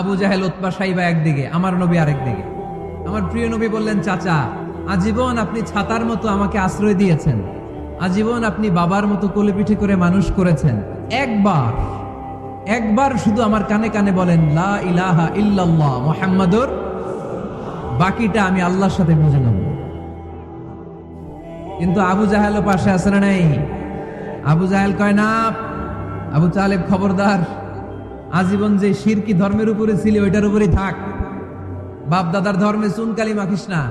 আবু জাহেল উৎপা সাইবা একদিকে, আমার নবী আরেক দিকে। আমার প্রিয় নবী বললেন, চাচা, আজীবন আপনি ছাতার মতো আমাকে আশ্রয় দিয়েছেন। আজীবন আপনি বাবার মতো কোলেপিঠে করে মানুষ করেছেন। একবার একবার শুধু আমার কানে কানে বলেন, লা ইলাহা ইল্লাল্লাহ মুহাম্মাদুর বাকিটা আমি আল্লাহর সাথে বুঝে নেব। কিন্তু আবু জাহেলও পাশে আছে না নাই? আবু জাহেল কয়, না, আবু তালেব খবরদার। আজীবন যে শিরকি ধর্মের উপরে ছিল, ওইটার উপরেই থাক। বাপ দাদার ধর্মে চুনকালি মাখিস না।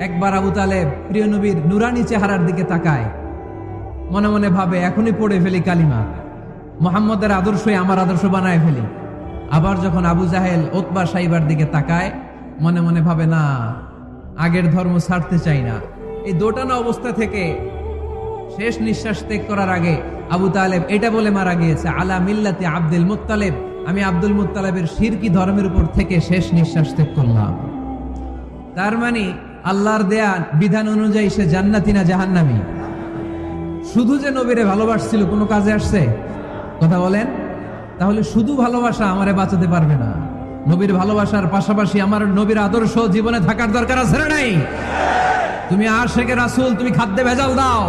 একবার আবু তালেব প্রিয় নবীর নুরানি চেহারার দিকে তাকায়। মনে মনে ভাবে, এখনই পড়ে ফেলি কালিমা। মোহাম্মদের আদর্শই আমার আদর্শ বানায় ফেলি। আবার যখন আবু জাহেল ওতবা সাইবার দিকে তাকায়, মনে মনে ভাবে, না, আগের ধর্ম ছাড়তে চাই না। এই দোটানা অবস্থা থেকে শেষ নিঃশ্বাস ত্যাগ করার আগে আবু তালেব এটা বলে মারা গিয়েছে, আলা মিল্লাতে আব্দুল মুত্তালেব। আমি আব্দুল মুত্তালেবের শিরকি ধর্মের উপর থেকে শেষ নিঃশ্বাস ত্যাগ করলাম। তার মানে আল্লাহর দেয়া বিধান অনুযায়ী সে জান্নাতি না জাহান্নামী? শুধু যে নবীরে ভালোবাসছিল, কোনো কাজে আসছে? কথা বলেন। তাহলে শুধু ভালোবাসা আমারে বাঁচাতে পারবে না। নবীর ভালোবাসার পাশাপাশি আমার নবীর আদর্শ জীবনে থাকার দরকার আছে নাই? তুমি আশেকে রাসুল, তুমি খাদ্যে ভেজাল দাও।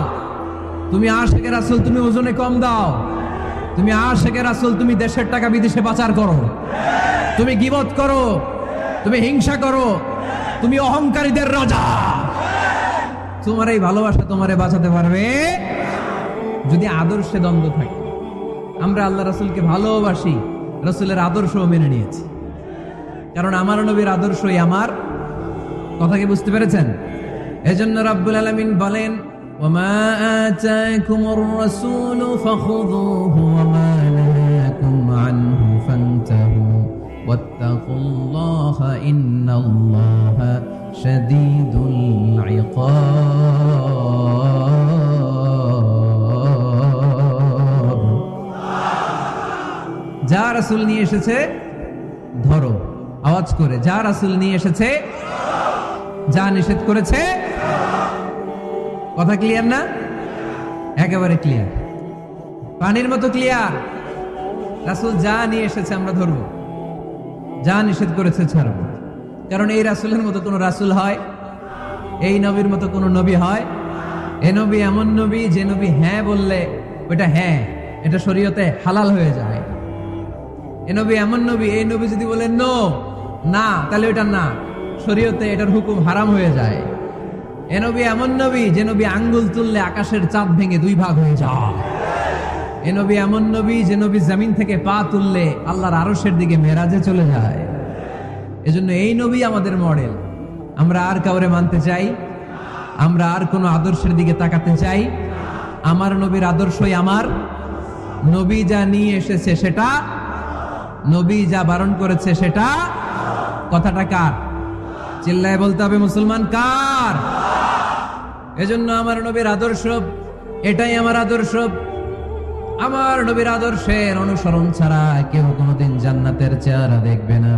তুমি আশেকে রাসুল, তুমি ওজনে কম দাও। তুমি আশেকে রাসুল, তুমি দেশের টাকা বিদেশে পাচার করো। তুমি গিবত করো। তুমি হিংসা করো। তুমি অহংকারীদের রাজা। তোমার এই ভালোবাসা তোমারে বাঁচাতে পারবে যদি আদর্শে দ্বন্দ্ব থাকে। আমরা আল্লাহ রাসুলকে ভালোবাসি, রসুলের আদর্শও মেনে নিয়েছি। কারণ আমার নবীর আদর্শই আমার। কথা কি বুঝতে পেরেছেন? এজন্য রাব্বুল আলামিন বলেন ওমা আতাকুমুর রাসূলু ফাখুযুহু ওমা নাহাকুম আনহু ফান্তাহু ওয়াত্তাকুল্লাহা ইন্নাল্লাহা শাদীদুল ইকাব যা রাসূল নিয়ে এসেছে, ধরো। আওয়াজ করে, যা রাসূল নিয়ে এসেছে, যা নিষেধ করেছে কথা ক্লিয়ার না? একেবারে ক্লিয়ার পানির মতো ক্লিয়ার রাসুল যা নিয়ে এসেছে আমরা ধরবো। যা নিষেধ করেছে ছাড়বো। কারণ এই রাসুলের মতো কোনো রাসুল হয়, এই নবীর মতো কোনো নবী হয়। এ নবী এমন নবী যে নবী হ্যাঁ বললে ওটা হ্যাঁ এটা শরীয়তে হালাল হয়ে যায়। এ নবী এমন নবী, এই নবী যদি বলে নো না, তাহলে ওটা না। শরীয়তে এটার হুকুম হারাম হয়ে যায়। এ নবী এমন নবী যে নবী আঙ্গুল তুললে আকাশের চাঁদ ভেঙে দুই ভাগ হয়ে যায়। এ নবী এমন নবী যে নবী জমিন থেকে পা তুললে আল্লাহর আরশের দিকে মেরাজে চলে যায়। এজন্য এই নবী আমাদের মডেল। আমরা আর কাউরে মানতে চাই, আমরা আর কোনো আদর্শের দিকে তাকাতে চাই। আমার নবীর আদর্শই আমার। নবী যা নিয়ে এসেছে সেটা, নবী যা বারণ করেছে সেটা। কথাটা কার? চিল্লায় বলতে হবে মুসলমান কার? এজন্য আমার নবীর আদর্শ এটাই আমার আদর্শ আমার নবীর আদর্শের অনুসরণ ছাড়া কেউ কোনোদিন জান্নাতের চেহারা দেখবে না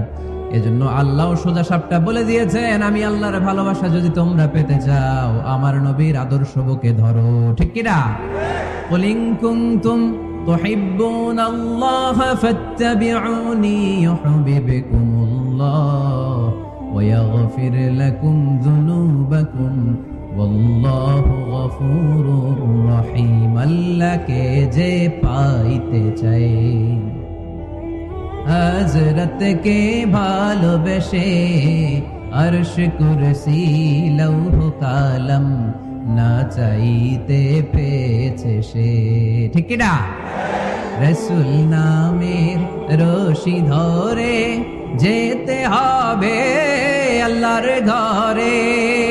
এজন্য আল্লাহ সোজা সাপটা বলে দিয়েছেন আমি আল্লাহর ভালোবাসা যদি তোমরা পেতে চাও আমার নবীর আদর্শ বুকে ধরো ঠিক কিনা قل كنتم تحبون الله فاتبعوني يحببكم الله ويغفر لكم ذنوبكم রহিম, আল্লাহকে যে পাইতে চাই। হজরতকে ভালোবেসে অর্শ কুরসি, লৌহ কালম না চাইতে পেয়েছে সে। ঠিক না? রসুল নামের রশি ধরে যেতে হবে আল্লাহর ঘরে।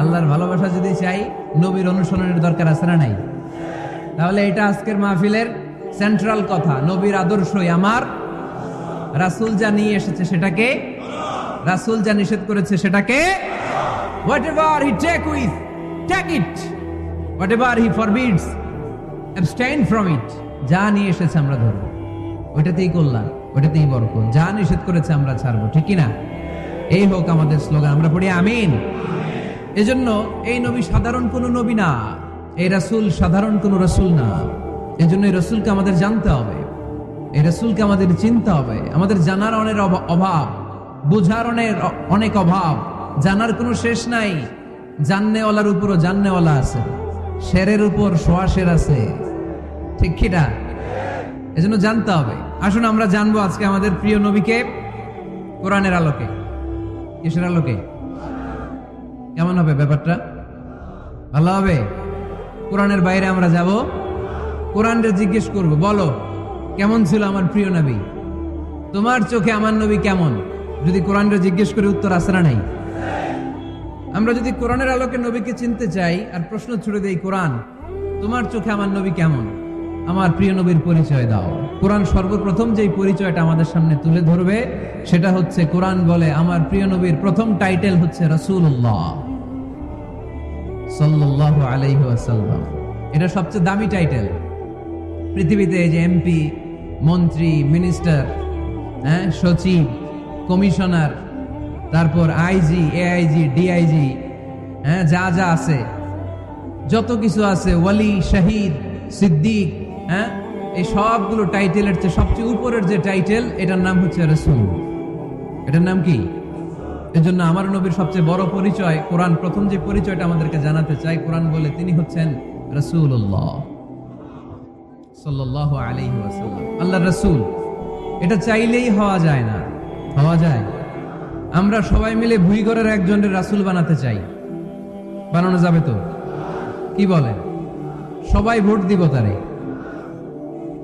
আল্লাহর ভালোবাসা যদি চাই, নবীর অনুসরণের দরকার আছে না নাই? তাহলে এটা আজকের মাহফিলের সেন্ট্রাল কথা। নবীর আদর্শই আমার। রাসূল যা নিয়ে এসেছে সেটাকে, রাসূল যা নিষেধ করেছে সেটাকে whatever he take with take it whatever he forbids abstain from it যা নিয়ে এসেছে আমরা ধরবো। ওইটাতেই কল্যাণ, ওইটাতেই বরকত। যা নিষেধ করেছে আমরা ছাড়বো, ঠিক না? এই হোক আমাদের স্লোগান আমরা পড়ি আমিন। এজন্য এই নবী সাধারণ কোন নবী না, এই রাসূল সাধারণ কোন রাসূল না। এজন্য এই রসুলকে আমাদের জানতে হবে, এই রাসূলকে আমাদের চিনতে হবে। আমাদের জানার অনেক অভাব, বোঝার অনেক অনেক অভাব। জানার কোনো শেষ নাই। জাননেওয়ালার উপরও জাননেওয়ালা আছে শেরের উপর সোয়াশের আছে। ঠিক কিনা এজন্য জানতে হবে। আসুন আমরা জানব আজকে আমাদের প্রিয় নবীকে কোরআনের আলোকে, কিসের আলোকে? কেমন হবে ব্যাপারটা? ভালো হবে? কোরআনের বাইরে আমরা যাব। কোরআনরে জিজ্ঞেস করব, বলো, কেমন ছিল আমার প্রিয় নবী? তোমার চোখে আমার নবী কেমন? যদি কোরআনরে জিজ্ঞেস করে উত্তর আসে না নাই? আমরা যদি কোরআনের আলোকে নবীকে চিনতে চাই আর প্রশ্ন ছুড়ে দেই, কোরআন, তোমার চোখে আমার নবী কেমন? আমার প্রিয় নবীর পরিচয় দাও। কোরআন সর্বপ্রথম যেই পরিচয়টা আমাদের সামনে তুলে ধরবে, সেটা হচ্ছে কোরআন বলে, আমার প্রিয় নবীর প্রথম টাইটেল হচ্ছে ওয়াসাল্লাম। এটা সবচেয়ে দামি টাইটেল। পৃথিবীতে যে এমপি, মন্ত্রী, মিনিস্টার হ্যাঁ সচিব, কমিশনার, তারপর আইজি, এআইজি, ডিআইজি হ্যাঁ যা যা আছে, যত কিছু আছে, ওয়ালি, শাহিদ, সিদ্দিক হ্যাঁ? এই সবগুলো টাইটেলের চেয়ে সবচেয়ে উপরের যে টাইটেল, এটার নাম হচ্ছে রসুল। এটার নাম কি? এজন্য আমার নবীর সবচেয়ে বড় পরিচয়, কোরআন প্রথম যে পরিচয়টা আমাদেরকে জানাতে চাই, কোরআন বলে তিনি হচ্ছেন রসুল্লাহ সাল্লাহ আলাইহি ওয়াসাল্লাম। আল্লাহ রসুল। এটা চাইলেই হওয়া যায় না। হওয়া যায়। আমরা সবাই মিলে ভুইগড়ের একজনের রাসূল বানাতে চাই। বানানো যাবে তো? কি বলেন? সবাই ভোট দিব তারে।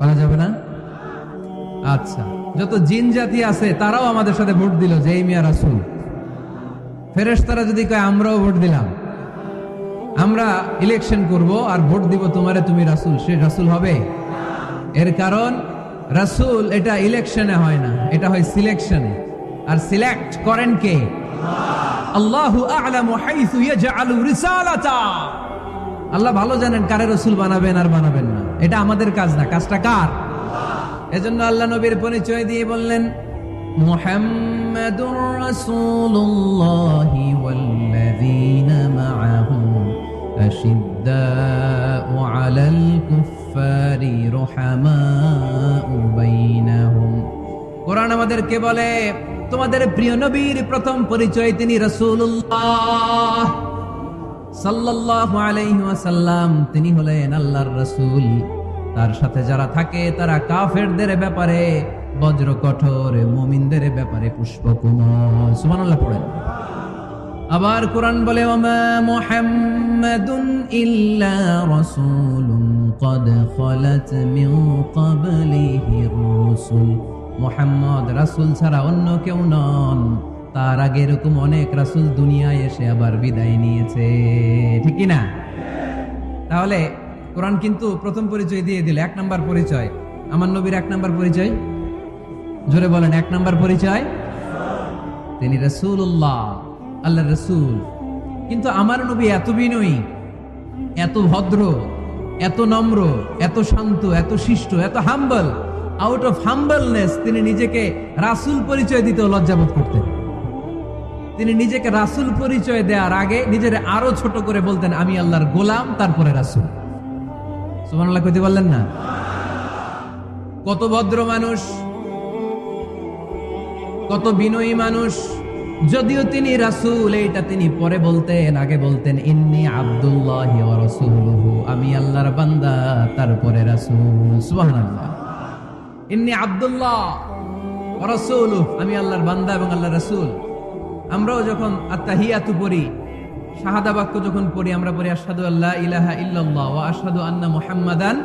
বানা যাবে না? আচ্ছা যত জিন জাতি আছে, তারাও আমাদের সাথে ভোট দিল যে এই মিয়া রাসুল। ফেরেশতারা যদি কয়, আমরাও ভোট দিলাম। আমরা ইলেকশন করব আর ভোট দিব তোমারে, তুমি রাসুল। সে রাসুল হবে? এর কারণ, রাসুল এটা ইলেকশনে হয় না, এটা হয় সিলেকশনে আর সিলেক্ট করেন কে? আল্লাহু আল্লাহ ভালো জানেন কারে রসুল বানাবেন আর বানাবেন না। এটা আমাদের কাজ না। কাজটা কার? এজন্য আল্লাহ নবীর পরিচয় দিয়ে বললেন কোরআন আমাদেরকে বলে? তোমাদের প্রিয় নবীর প্রথম পরিচয় তিনি রাসূলুল্লাহ। সাল্লাল্লাহু আলাইহি ওয়াসাল্লাম, তিনি হলেন আল্লাহর রাসূল। তার সাথে যারা থাকে তারা কাফেরদের ব্যাপারে বজ্র কঠোর মুমিনদের ব্যাপারে পুষ্পকুমল সুবহানাল্লাহ পড়েন আবার কোরআন বলে ওমা মুহাম্মাদুন ইল্লা রাসূলুন قد خلت من قبله الرسل মুহাম্মদ রাসূল ছাড়া অন্য কেউ নন তার আগে এরকম অনেক রাসূল দুনিয়ায় এসে আবার বিদায় নিয়েছে ঠিক কি না তাহলে কোরআন কিন্তু প্রথম পরিচয় দিয়ে দিল, এক নাম্বার পরিচয়। আমার নবীর এক নাম্বার পরিচয়? জোরে বলেন, এক নাম্বার পরিচয়? তিনি রসুল্লাহ আল্লাহ রসুল। কিন্তু আমার নবী এত বিনয়ী, এত ভদ্র, এত নম্র, এত শান্ত, এত শিষ্ট, এত হাম্বল আউট অফ হাম্বলনেস তিনি নিজেকে রাসুল পরিচয় দিতেও লজ্জাবোধ করতেন। তিনি নিজেকে রাসুল পরিচয় দেওয়ার আগে নিজের আরও ছোট করে বলতেন, আমি আল্লাহর গোলাম, তারপরে রাসুল। সুবহানাল্লাহ কইতে পারলেন না? কত ভদ্র মানুষ, কত বিনয়ী মানুষ, যদিও তিনি রাসূল, এইটা তিনি পরে বলতেন, আগে বলতেন, ইন্নি আব্দুল্লাহ আমি আল্লাহর বান্দা, তারপরে রাসূল। সুবহানাল্লাহ। ইন্নি আব্দুল্লাহ ওয়া রাসূলুহু, আমি আল্লাহর বান্দা এবং আল্লাহর রাসূল। আমরাও যখন আত্তাহিয়াতু পড়ি শাহাদা বাক্য যখন পড়ি, আমরা পড়ি আসাদু আল্লাহ ইলাহা ইল্লাল্লাহ ওয়া আশহাদু আন্না মুহাম্মাদান।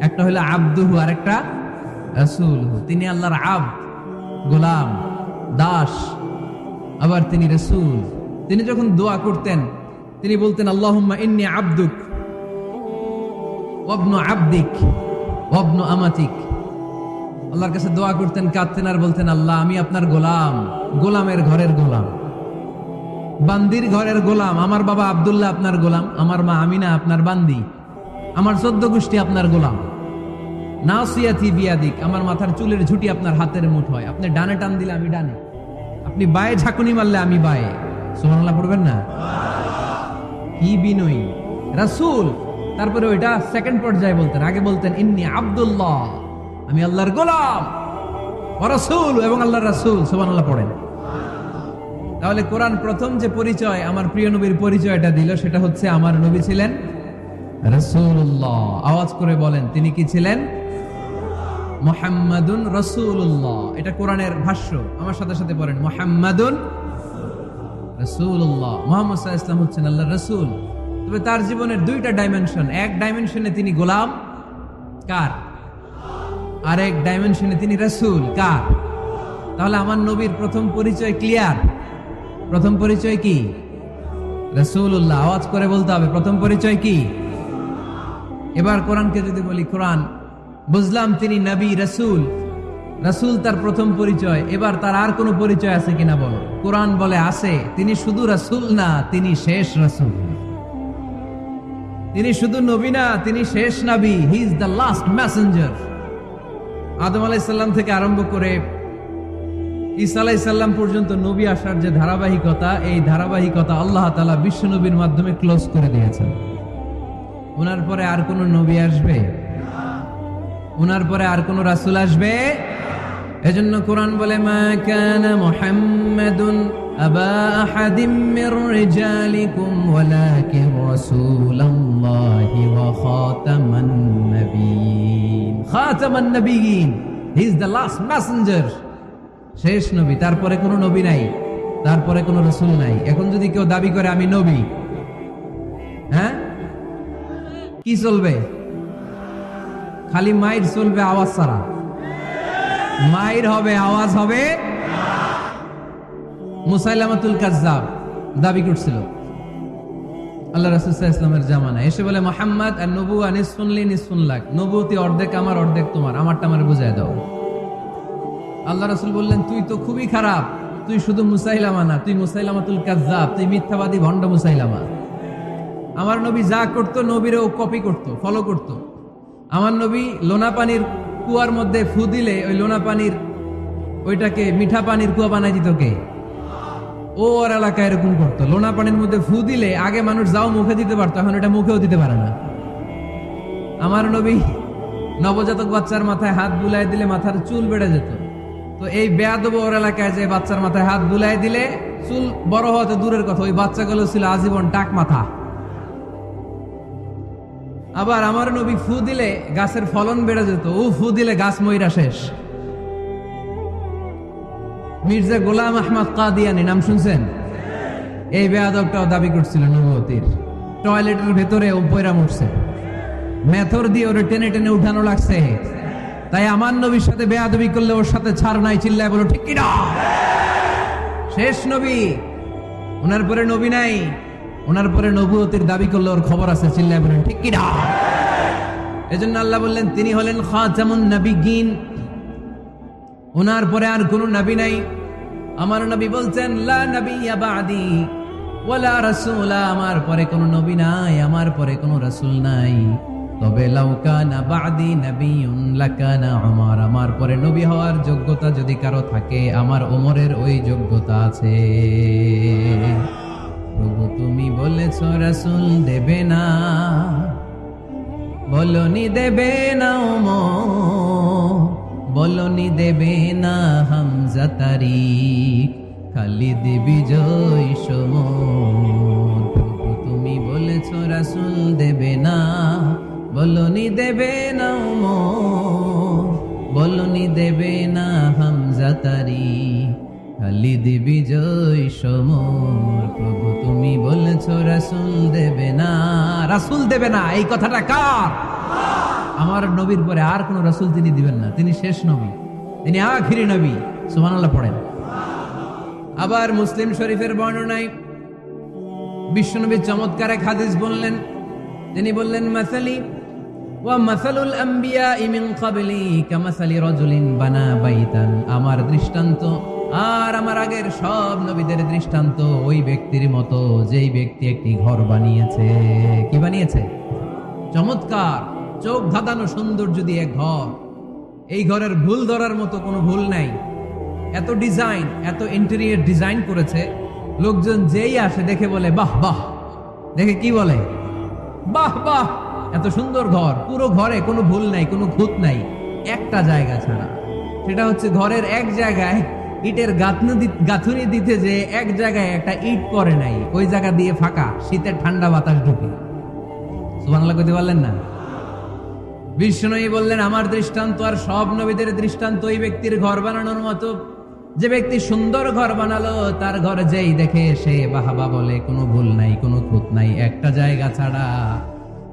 একটা হলো আব্দুহু আর একটা রাসূলহু। তিনি আল্লাহর আব, গোলাম, দাস, আবার তিনি রসুল। তিনি যখন দোয়া করতেন, তিনি বলতেন, আল্লাহুম্মা ইন্নি আব্দুক ওয়াবনু আব্দিক ওয়াবনু আমাতিক। আল্লাহর কাছে দোয়া করতেন, কাঁদতেন আর বলতেন, আল্লাহ, আমি আপনার গোলাম, গোলামের ঘরের গোলাম। বান্দির ঘরের গোলাম, আমার বাবা আব্দুল্লাহ আপনার গোলাম, আমার মা আমিনা আপনার বান্দি, আমার চোদ্দ গোষ্ঠী আপনার গোলাম। নাসিয়াতি বিয়াদিক, আমার মাথার চুলের ঝুটি আপনার হাতের মুঠোয় আপনি ডানে টান দিলে আমি ডানে, আপনি বায়ে ঝাঁকুনি মারলে আমি বায়ে। সুবহানাল্লাহ পড়বেন না? কি বিনয়ী। রাসূল, তারপরে ওইটা সেকেন্ড পর্যায়ে বলতেন, আগে বলতেন, ইন্নি আব্দুল্লাহ, আমি আল্লাহর গোলাম রাসূল এবং আল্লাহর রাসূল। সুবহানাল্লাহ পড়েন। তাহলে কোরআন প্রথম যে পরিচয় আমার প্রিয় নবীর পরিচয়টা দিল, সেটা হচ্ছে আমার নবী ছিলেন রাসূলুল্লাহ। আওয়াজ করে বলেন, তিনি কি ছিলেন? মোহাম্মদুন রসুল্লাহ এটা কোরআনের ভাষ্য। আমার সাথে সাথে পড়েন, মোহাম্মদুন রসুল্লাহ মোহাম্মদ সাল্লাল্লাহু ইসলাম হচ্ছেন আল্লাহ রসুল। তবে তার জীবনের দুইটা ডাইমেনশন এক ডাইমেনশনে তিনি গোলাম, কার? আরেক ডাইমেনশনে তিনি রসুল, কার? তাহলে আমার নবীর প্রথম পরিচয় ক্লিয়ার প্রথম পরিচয় কি? রসুল্লাহ আওয়াজ করে বলতে হবে, প্রথম পরিচয় কি? এবার কোরআনকে যদি বলি, কোরআন, বুঝলাম তিনি নবী, রসুল। রসুল তার প্রথম পরিচয়, এবার তার আর কোনো পরিচয় আছে কিনা বলো? কোরআন বলে আছে, তিনি শুধু রসুল না, তিনি শেষ রসুল। তিনি শুধু নবী না, তিনি শেষ নবী, he is the last messenger. আদম আলাইসাল্লাম থেকে আরম্ভ করে ঈসা আলাইসাল্লাম পর্যন্ত নবী আসার যে ধারাবাহিকতা, এই ধারাবাহিকতা আল্লাহ তালা বিশ্ব নবীর মাধ্যমে ক্লোজ করে দিয়েছেন। ওনার পরে আর কোন নবী আসবে? ওনার পরে আর কোন রাসুল আসবে? এজন্য কোরআন বলে, মা কানা মুহাম্মাদুন আবা দ্য লাস্ট শেষ নবী, তারপরে কোনো নবী নাই, তারপরে কোনো রসুল নাই। এখন যদি কেউ দাবি করে, আমি নবী হ্যাঁ? কি চলবে? খালি মাইর চলবে আওয়াজ ছাড়া। মাইর হবে, আওয়াজ হবে মুসাইলামাতুল কাজ্জাব, দাবি করছিল। আল্লাহ রাসুল্লাহ ইসলামের জামানা এসে বলে, মোহাম্মদ, আর নবু নিসফুনলি নিসফুন লাখ। নবুতি অর্ধেক আমার, অর্ধেক তোমার। আমারটা আমার বুঝাই দাও। আল্লাহ রাসুল বললেন, তুই তো খুবই খারাপ। তুই শুধু মুসাইলামা না, তুই মুসাইলামাতুল কাজ্জাব, তুই মিথ্যাবাদী ভণ্ড মুসাইলামা। আমার নবী যা করত, নবীরও কপি করত ফলো করত। আমার নবী লোনা পানির কুয়ার মধ্যে ফু দিলে ওই লোনা পানির, ওইটাকে মিঠা পানির কুয়া বানাই দিত কে? ও ওর এলাকায় এরকম করতো। লোনা পানির মধ্যে ফু দিলে আগে মানুষ যাও মুখে দিতে পারতো, এখন এটা মুখেও দিতে পারে না। আমার নবী নবজাতক বাচ্চার মাথায় হাত বুলাই দিলে মাথার চুল বেড়ে যেত। তো এই বেয়াদব ওর এলাকায় যে বাচ্চার মাথায় হাত বুলাই দিলে চুল বড় হওয়াতে দূরের কথা, ওই বাচ্চাগুলো ছিল আজীবন টাক মাথা। আবার আমার নবী ফু দিলে গাছের ফলন বেড়ে যেত, ও ফু দিলে গাছ ময়রা শেষ। মির্জা গোলাম আহমদ কাদিয়ানি, নাম শুনছেন? এই বেয়াদবটাও দাবি করছিল নবতির টয়লেটের ভেতরে ও পয়রা মরছে। মেথর দিয়ে ওরে টেনে টেনে উঠানো লাগছে। তাই আমার নবীর সাথে বেয়াদবি করলে ওর সাথে ছাড় নাই চিল্লায় বলো, ঠিক কিনা? শেষ নবী। ওনার পরে নবী নাই। ওনার পরে নবুয়তির দাবি করলে ওর খবর আছে, চিল্লায় বলেন, ঠিক কিনা? এজন্য আল্লাহ বললেন, তিনি হলেন খাতামুন নবিগিন। ওনার পরে আর কোনো নবী নাই। আমার নবী বলছেন, লা নবিয়্যা বাদি, ওয়ালা রাসূলা। আমার পরে কোনো নবী নাই, আমার পরে কোনো রাসূল নাই। তবে লাউকানা বাদি নবিয়ুন, লাকানা উমর। আমার পরে নবী হওয়ার যোগ্যতা যদি কারও থাকে, আমার ওমরের ওই যোগ্যতা আছে। প্রভু তুমি বলেছ, রাসূল দেবে না। বলনি দেবে না ওমর বলনি দেবে না হামজা তারিক, খালিদ বিজয় সমর প্রভু তুমি বলেছ, রাসুল দেবে না। বলনি দেবে না উমর বলনি দেবে না হামজা তারি, খালিদ জয় সমর। প্রভু তুমি বলেছ রাসুল দেবে না, রাসুল দেবে না, এই কথাটা কার? আমার নবীর পরে আর কোন রাসুল তিনি দিবেন না, তিনি শেষ নবী, তিনি আখিরি নবী, সুবহানাল্লাহ পড়েন। আবার মুসলিম শরীফের বর্ণনায় বিশ্বনবী চমৎকার এক হাদিস বললেন, তিনি বললেন, মাসালি আমার দৃষ্টান্ত আর আমার আগের সব নবীদের দৃষ্টান্ত ওই ব্যক্তির মতো, যেই ব্যক্তি একটি ঘর বানিয়েছে। কি বানিয়েছে? চমৎকার, চোখ ধাঁধানো সুন্দর যদি এক ঘর, এই ঘরের ভুল ধরার মতো কোনো ভুল নাই। এত ডিজাইন, এত ইন্টেরিয়ার ডিজাইন করেছে, লোকজন যেই আসে দেখে বলে, বাহ বাহ। দেখে কি বলে? বাহ বাহ। এত সুন্দর ঘর, পুরো ঘরে কোনো ভুল নাই, কোনো খুঁত নাই, একটা জায়গা ছাড়া। সেটা হচ্ছে ঘরের এক জায়গায় ইটের গাঁথনি গাঁথুনি দিতে যে এক জায়গায় একটা ইট পরে নাই, ওই জায়গা দিয়ে ফাঁকা, শীতের ঠান্ডা বাতাস ঢুকে। সুবহানাল্লাহ কইতে পারলেন না? বিষ্ণুই বললেন, আমার দৃষ্টান্ত আর সব নবীদের দৃষ্টান্ত ওই ব্যক্তির ঘর বানানোর মতো। যে ব্যক্তি সুন্দর ঘর বানালো, তার ঘর যেই দেখে সে বাহাবা বলে, কোনো ভুল নাই, কোনো খুঁত নাই, একটা জায়গা ছাড়া।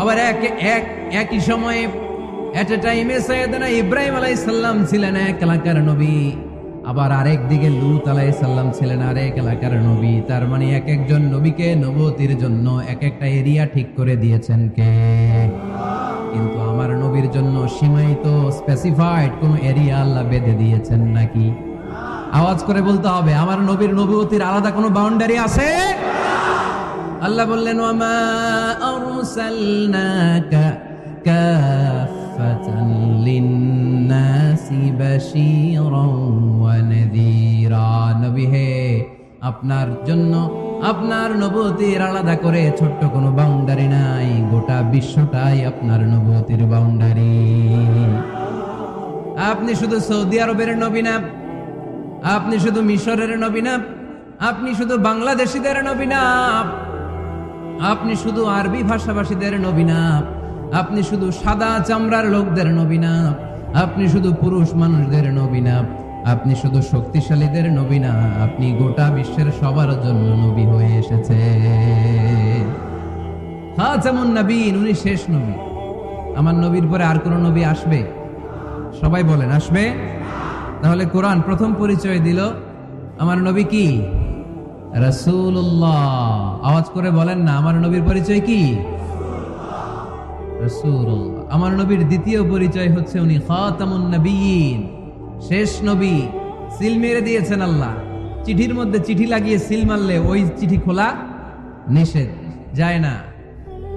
আবার এক এক, একই সময়ে এট এ টাইমে সৈয়দনা ইব্রাহিম আলাইসাল্লাম ছিলেন এক এলাকার নবী। আবার আরেক দিকে লুত আলাই সাল্লাম ছিলেন আরেক এলাকার নবী। তার মানে এক একজন নবীকে নবতির জন্য এক একটা এরিয়া ঠিক করে দিয়েছেন কে? কিন্তু আমার নবীর জন্য সীমায়িত স্পেসিফাইড কোন এরিয়া আল্লাহ বেঁধে দিয়েছেন নাকি? আওয়াজ করে বলতে হবে, আমার নবীর নবতির আলাদা কোনো বাউন্ডারি আছে? আল্লাহ বললেন, ওয়ামা আপনার জন্য আপনার নবতির আলাদা করে ছোট্ট কোনো বাউন্ডারি নাই, গোটা বিশ্বটাই আপনার নবতির বাউন্ডারি। আপনি শুধু সৌদি আরবের নবী না, আপনি শুধু মিশরের নবী না, আপনি শুধু বাংলাদেশিদের নবী না আপনি শুধু আরবি ভাষাভাষীদের নবী না, আপনি শুধু সাদা চামড়ার লোকদের নবী না, আপনি শুধু পুরুষ মানুষদের নবী না, আপনি শুধু শক্তিশালীদের নবী না, আপনি গোটা বিশ্বের সবার জন্য নবী হয়ে এসেছে। খাতামুন নবীন উনি শেষ নবী। আমার নবীর পরে আর কোন নবী আসবে? সবাই বলেন, আসবে? তাহলে কোরআন প্রথম পরিচয় দিল। আমার নবী কি? রসুল্লাহ আওয়াজ করে বলেন না, আমার নবীর পরিচয় কি? আমার নবীর দ্বিতীয় পরিচয় হচ্ছে উনি খাতামুন নবীন, শেষ নবী। সিল মেরে দিয়েছেন আল্লাহ। চিঠির মধ্যে চিঠি লাগিয়ে সিল মারলে ওই চিঠি খোলা নিষেধ, যায় না।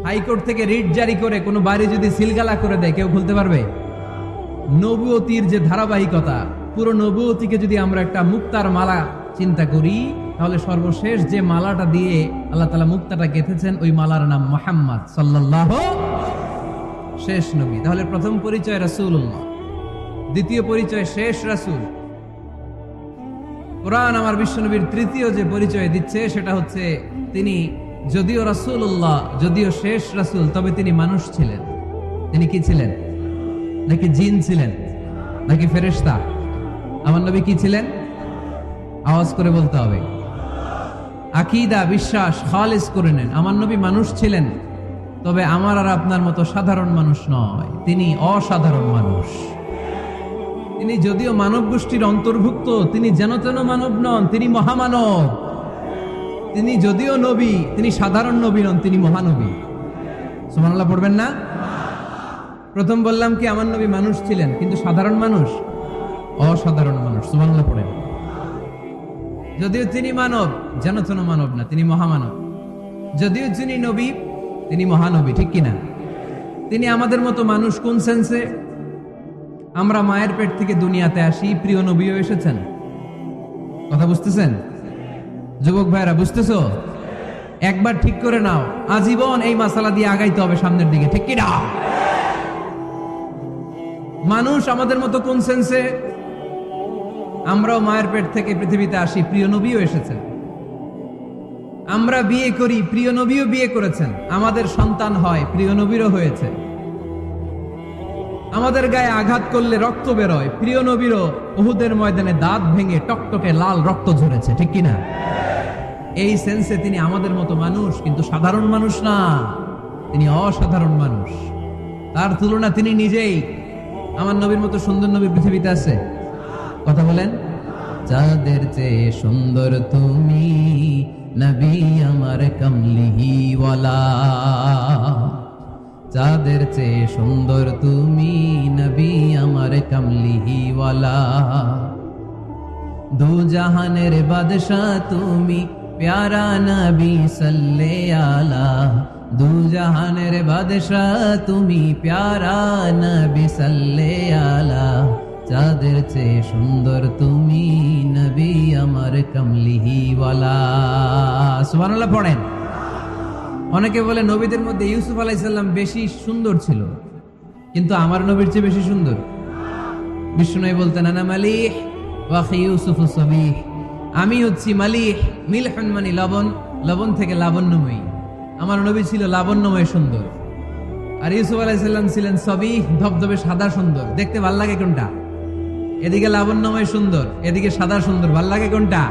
হাইকোর্ট থেকে রিট জারি করে কোনো বাড়ি যদি সিলগালা করে দেয়, কেউ খুলতে পারবে? নবুয়তির যে ধারাবাহিকতা, পুরো নবুয়তিকে যদি আমরা একটা মুক্তার মালা চিন্তা করি তাহলে সর্বশেষ যে মালাটা দিয়ে আল্লাহ তালা মুক্তাটা গেঁথেছেন, ওই মালার নাম মোহাম্মদ সাল্লাহ শেষ নবী। তাহলে প্রথম পরিচয় রাসূলুল্লাহ, দ্বিতীয় পরিচয় শেষ রাসূল। কোরআন আমার বিশ্বনবীর তৃতীয় যে পরিচয় দিচ্ছে, সেটা হচ্ছে তিনি যদিও রাসূলুল্লাহ, যদিও শেষ রাসূল, তবে তিনি মানুষ ছিলেন। তিনি কি ছিলেন? নাকি জিন ছিলেন? নাকি ফেরেশতা? আমার নবী কি ছিলেন? আওয়াজ করে বলতে হবে। আকিদা, বিশ্বাস, খালিস করে নেন। আমার নবী মানুষ ছিলেন, তবে আমার আর আপনার মতো সাধারণ মানুষ নয়। তিনি অসাধারণ মানুষ। তিনি যদিও মানব গোষ্ঠীর অন্তর্ভুক্ত, তিনি যেন তেন মানব নন, তিনি মহামানব। তিনি যদিও নবী, তিনি সাধারণ নবী নন, তিনি মহানবী। সুমানাল্লাহ পড়বেন না? প্রথম বললাম কি, আমার নবী মানুষ ছিলেন, কিন্তু সাধারণ মানুষ? অসাধারণ মানুষ। সুমানাল্লাহ পড়েন। যদিও তিনি মানব যেন তেন মানব না, তিনি মহামানব। যদিও তিনি নবী, তিনি মহানবী, ঠিক কিনা? তিনি আমাদের মতো মানুষ কোন সেন্সে আমরা মায়ের পেট থেকে দুনিয়াতে আসি, প্রিয় নবীও এসেছেন। কথা বুঝতেছেন? যুবক ভাইরা বুঝতেছো? একবার ঠিক করে নাও, আজীবন এই মাসালা দিয়ে আগাইতে হবে সামনের দিকে, ঠিক কিনা? মানুষ আমাদের মতো কোন সেন্সে আমরাও মায়ের পেট থেকে পৃথিবীতে আসি, প্রিয় নবীও এসেছেন। আমরা বিয়ে করি, প্রিয় নবীও বিয়ে করেছেন। আমাদের সন্তান হয়, প্রিয় নবীরও হয়েছে। আমাদের গায়ে আঘাত করলে রক্ত বেরোয়, প্রিয় নবীরও উহুদের ময়দানে দাঁত ভেঙে টকটকে লাল রক্ত ঝরেছে, ঠিক কিনা? এই সেন্সে তিনি আমাদের মতো মানুষ, কিন্তু সাধারণ মানুষ না। তিনি অসাধারণ মানুষ। তার তুলনা তিনি নিজেই। আমার নবীর মতো সুন্দর নবী পৃথিবীতে আছে। কথা বলেন। যাদের চেয়ে সুন্দর তুমি নবী আমার কমলিহিওয়ালা। যাদের চেয়ে সুন্দর তুমি নবী আমার কমলিহিওয়ালা। দু জাহানের বাদশাহ তুমি প্যারা নবী সাল্লে আলা দু জাহানের বাদশাহ তুমি প্যারা নবী সাল্লে আলা যাদের চেয়ে সুন্দর তুমি নবী আমার কমলিহিওয়ালা। সুবহানাল্লাহ পড়েন। অনেকে বলে নবীদের মধ্যে ইউসুফ আলাইসাল্লাম বেশি সুন্দর ছিল, কিন্তু আমার নবীর চেয়ে বেশি সুন্দর। বিষ্ণু বলতেন, আনা মালিহ ওয়াখি ইউসুফ সবিহ। আমি হচ্ছি মালিহ, মিলহন মানে লবণ লবণ থেকে লাবণ্যময়ী। আমার নবী ছিল লাবণ্যময় সুন্দর। আর ইউসুফ আলাইসাল্লাম ছিলেন সবই ধবধবে সাদা সুন্দর। দেখতে ভালো লাগে কোনটা? এদিকে লাবণ্যময় সুন্দর এদিকে সাদা সুন্দর ভালো লাগে কোনটা?